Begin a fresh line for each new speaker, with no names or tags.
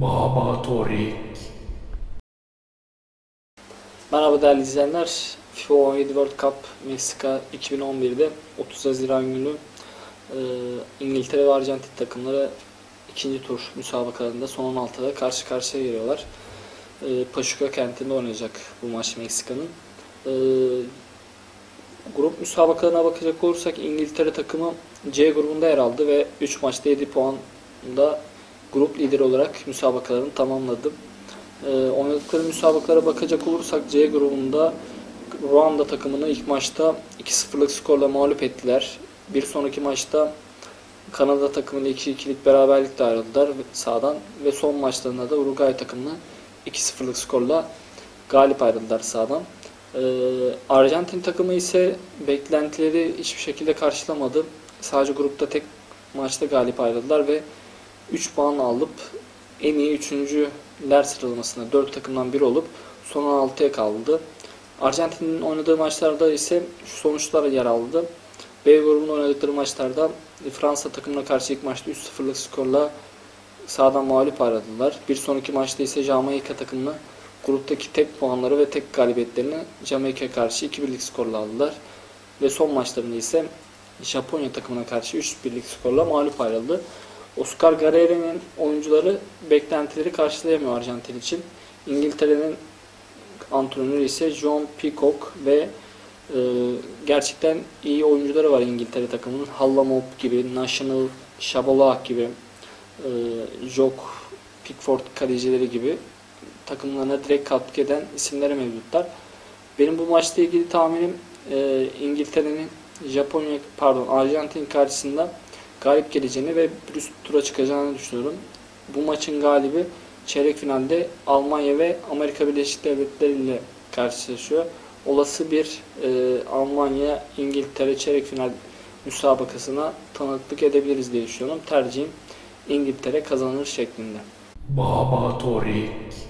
Baba Torik.
Merhaba değerli izleyenler. FIFA 17 World Cup Meksika 2011'de 30 Haziran günü e, İngiltere ve Arjantin takımları ikinci tur müsabakalarında son 16'da karşı karşıya geliyorlar. E, Pachuca kentinde oynayacak bu maç Meksika'nın. E, grup müsabakalarına bakacak olursak İngiltere takımı C grubunda yer aldı ve 3 maçta 7 puanla grup lideri olarak müsabakalarını tamamladı. Ee, oynadıkları müsabakalara bakacak olursak C grubunda Ruanda takımını ilk maçta 2-0'lık skorla mağlup ettiler. Bir sonraki maçta Kanada takımıyla 2-2'lik beraberlikle ayrıldılar sağdan ve son maçlarında da Uruguay takımını 2-0'lık skorla galip ayrıldılar sağdan. Ee, Arjantin takımı ise beklentileri hiçbir şekilde karşılamadı. Sadece grupta tek maçta galip ayrıldılar ve 3 puan alıp en iyi üçüncüler sıralamasında 4 takımdan biri olup son 16'ya kaldı. Arjantin'in oynadığı maçlarda ise şu sonuçlar yer aldı. B grubunda oynadıkları maçlarda Fransa takımına karşı ilk maçta 3-0'lık skorla sağdan mağlup ayrıldılar. Bir sonraki maçta ise Jamaika takımını gruptaki tek puanları ve tek galibiyetlerini Jamaika karşı 2-1'lik skorla aldılar. Ve son maçlarında ise Japonya takımına karşı 3-1'lik skorla mağlup ayrıldı. Oscar Guerrero'nun oyuncuları beklentileri karşılayamıyor Arjantin için. İngiltere'nin antrenörü ise John Peacock ve e, gerçekten iyi oyuncuları var İngiltere takımının. Hallamop gibi, National Shabalak gibi, e, Jock Pickford kalecileri gibi takımlarına direkt katkı eden isimlere mevcutlar. Benim bu maçla ilgili tahminim e, İngiltere'nin Japonya pardon Arjantin karşısında galip geleceğini ve bir üst tura çıkacağını düşünüyorum. Bu maçın galibi çeyrek finalde Almanya ve Amerika Birleşik Devletleri ile karşılaşıyor. Olası bir e, Almanya-İngiltere çeyrek final müsabakasına tanıklık edebiliriz diye düşünüyorum. Tercihim İngiltere kazanır şeklinde.
Baba Torik.